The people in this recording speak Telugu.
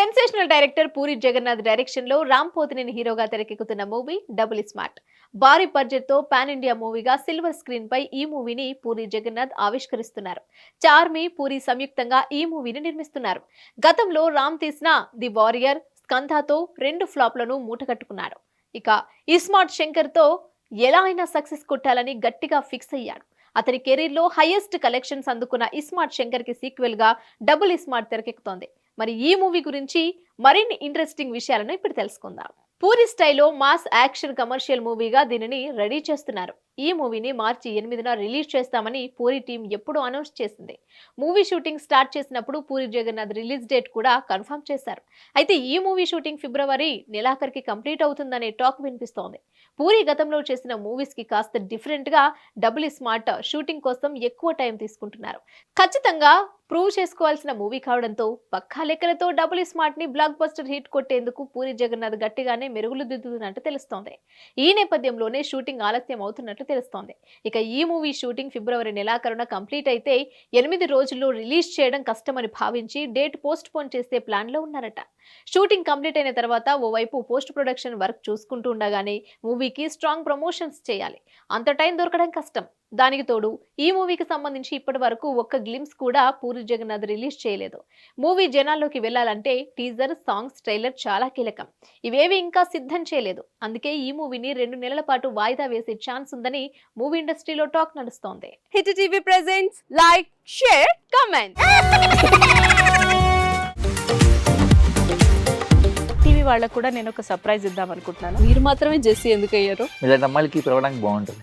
సెన్సేషనల్ డైరెక్టర్ పూరి జగన్నాథ్ డైరెక్షన్లో రామ్ పోతినేని హీరోగా తెరకెక్కుతున్న మూవీ డబుల్ స్మార్ట్. భారీ బడ్జెట్తో పాన్ ఇండియా మూవీగా సిల్వర్ స్క్రీన్ పై ఈ మూవీని పూరి జగన్నాథ్ ఆవిష్కరిస్తున్నారు. చార్మి పూరి సంయుక్తంగా ఈ మూవీని నిర్మిస్తున్నారు. గతంలో రామ్ తీసిన ది వారియర్ స్కంధాతో రెండు ఫ్లాప్లను మూటగట్టుకున్నాడు ఇక ఇస్మార్ట్ శంకర్తో ఎలా అయినా సక్సెస్ కొట్టాలని గట్టిగా ఫిక్స్ అయ్యాడు. అతని కెరీర్లో హైయెస్ట్ కలెక్షన్స్ అందుకున్న ఇస్మార్ట్ శంకర్కి సీక్వెల్గా డబుల్ ఇస్మార్ట్ తెరకెక్కుతోంది. మరి ఈ మూవీ గురించి మరిన్ని ఇంట్రెస్టింగ్ విషయాలను ఇప్పుడు తెలుసుకుందాం. పూరి స్టైల్లో మాస్ యాక్షన్ కమర్షియల్ మూవీగా దీనిని రెడీ చేస్తున్నారు. ఈ మూవీని మార్చి ఎనిమిదిన రిలీజ్ చేస్తామని పూరి టీం ఎప్పుడూ అనౌన్స్ చేసింది. మూవీ షూటింగ్ స్టార్ట్ చేసినప్పుడు పూరి జగన్నాథ్ రిలీజ్ డేట్ కూడా కన్ఫర్మ్ చేశారు. అయితే ఈ మూవీ షూటింగ్ ఫిబ్రవరి నెలాఖరికి కంప్లీట్ అవుతుందనే టాక్ వినిపిస్తోంది. పూరి గతంలో చేసిన మూవీస్కి కాస్త డిఫరెంట్గా డబుల్ స్మార్ట్ షూటింగ్ కోసం ఎక్కువ టైం తీసుకుంటున్నారు. ఖచ్చితంగా ప్రూవ్ చేసుకోవాల్సిన మూవీ కావడంతో పక్కా లెక్కలతో డబుల్ స్మార్ట్ని బ్లాక్ బస్టర్ హిట్ కొట్టేందుకు పూరి జగన్నాథ్ గట్టిగానే మెరుగులు దిద్దుతున్నట్టు తెలుస్తోంది. ఈ నేపథ్యంలోనే షూటింగ్ ఆలస్యం అవుతున్నట్లు తెలుస్తోంది. ఇక ఈ మూవీ షూటింగ్ ఫిబ్రవరి నెలాఖరున కంప్లీట్ అయితే ఎనిమిది రోజుల్లో రిలీజ్ చేయడం కష్టమని భావించి డేట్ పోస్ట్ పోన్ చేసే ప్లాన్లో ఉన్నారట. షూటింగ్ కంప్లీట్ అయిన తర్వాత ఓవైపు పోస్ట్ ప్రొడక్షన్ వర్క్ చూసుకుంటూ ఉండగానే మూవీకి స్ట్రాంగ్ ప్రమోషన్స్ చేయాలి. అంత టైం దొరకడం కష్టం. దానికి తోడు ఈ మూవీకి సంబంధించి ఇప్పటి వరకు ఒక్క గ్లిమ్స్ కూడా పూరి జగన్నాథ్ రిలీజ్ చేయలేదు. మూవీ జనాల్లోకి వెళ్ళాలంటే టీజర్ సాంగ్స్ ట్రైలర్ చాలా కీలకం. ఇవేవి ఇంకా సిద్ధం చేయలేదు. అందుకే ఈ మూవీని రెండు నెలల పాటు వాయిదా వేసే ఛాన్స్ ఉందని మూవీ ఇండస్ట్రీలో టాక్ నడుస్తోంది. Hit TV presents like share comment. TV వాళ్ళకు కూడా నేను ఒక సర్ప్రైజ్ ఇద్దాం అనుకుంటున్నాను. మీరు మాత్రమే జెస్సీ ఎందుకు అయ్యారు ఇలాంటి అమ్మాయిలకి పిలవడానికి బాగుంటుంది.